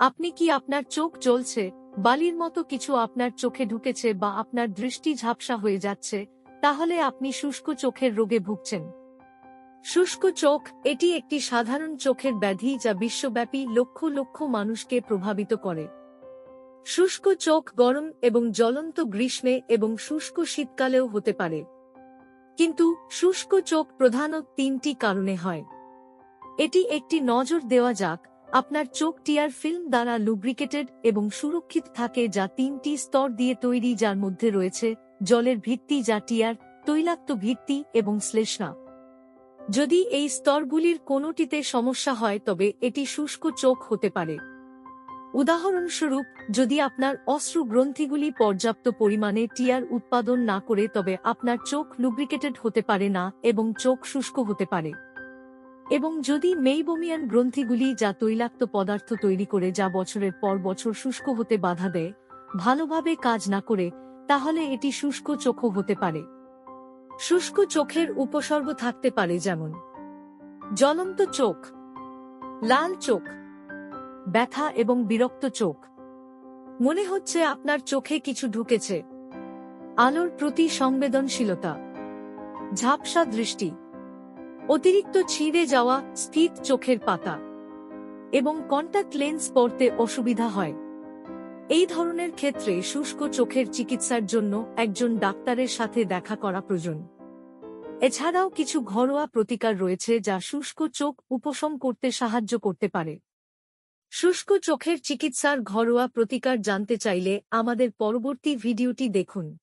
আপনি কি আপনার চোখ জ্বলছে, বালির মতো কিছু আপনার চোখে ঢুকেছে বা আপনার দৃষ্টি ঝাপসা হয়ে যাচ্ছে, তাহলে আপনি শুষ্ক চোখের রোগে ভুগছেন। শুষ্ক চোখ, এটি একটি সাধারণ চোখের ব্যাধি যা বিশ্বব্যাপী লক্ষ লক্ষ মানুষকে প্রভাবিত করে। শুষ্ক চোখ গরম এবং জ্বলন্ত গ্রীষ্মে এবং শুষ্ক শীতকালেও হতে পারে। কিন্তু শুষ্ক চোখ প্রধানত তিনটি কারণে হয়। এটি একটি নজর দেওয়া যাক আপনার চোখ টিয়ার ফিল্ম দ্বারা লুব্রিকেটেড এবং সুরক্ষিত থাকে যা তিনটি স্তর দিয়ে তৈরি যার মধ্যে রয়েছে জলের ভিত্তি যা টিয়ার, তৈলাক্ত ভিত্তি এবং শ্লেষ্মা। যদি এই স্তরগুলির কোনোটিতে সমস্যা হয় তবে এটি শুষ্ক চোখ হতে পারে। উদাহরণস্বরূপ, যদি আপনার অশ্রু গ্রন্থিগুলি পর্যাপ্ত পরিমাণে টিয়ার উৎপাদন না করে তবে আপনার চোখ লুব্রিকেটেড হতে পারে না এবং চোখ শুষ্ক হতে পারে। এবং যদি মেইবোমিয়ান গ্রন্থিগুলি যা তৈলাক্ত পদার্থ তৈরি করে যা বছরের পর বছর শুষ্ক হতে বাধা দেয়, ভালোভাবে কাজ না করে, তাহলে এটি শুষ্ক চোখও হতে পারে। শুষ্ক চোখের উপসর্গ থাকতে পারে যেমন, জ্বলন্ত চোখ, লাল চোখ, ব্যথা এবং বিরক্ত চোখ। মনে হচ্ছে আপনার চোখে কিছু ঢুকেছে। আলোর প্রতি সংবেদনশীলতা। ঝাপসা দৃষ্টি। অতিরিক্ত ছিঁড়ে যাওয়া স্থিত চোখের পাতা এবং কন্টাক্ট লেন্স পরতে অসুবিধা হয়। এই ধরনের ক্ষেত্রে শুষ্ক চোখের চিকিৎসার জন্য একজন ডাক্তারের সাথে দেখা করা প্রয়োজন। এছাড়াও কিছু ঘরোয়া প্রতিকার রয়েছে যা শুষ্ক চোখ উপশম করতে সাহায্য করতে পারে। শুষ্ক চোখের চিকিৎসার ঘরোয়া প্রতিকার জানতে চাইলে আমাদের পরবর্তী ভিডিওটি দেখুন।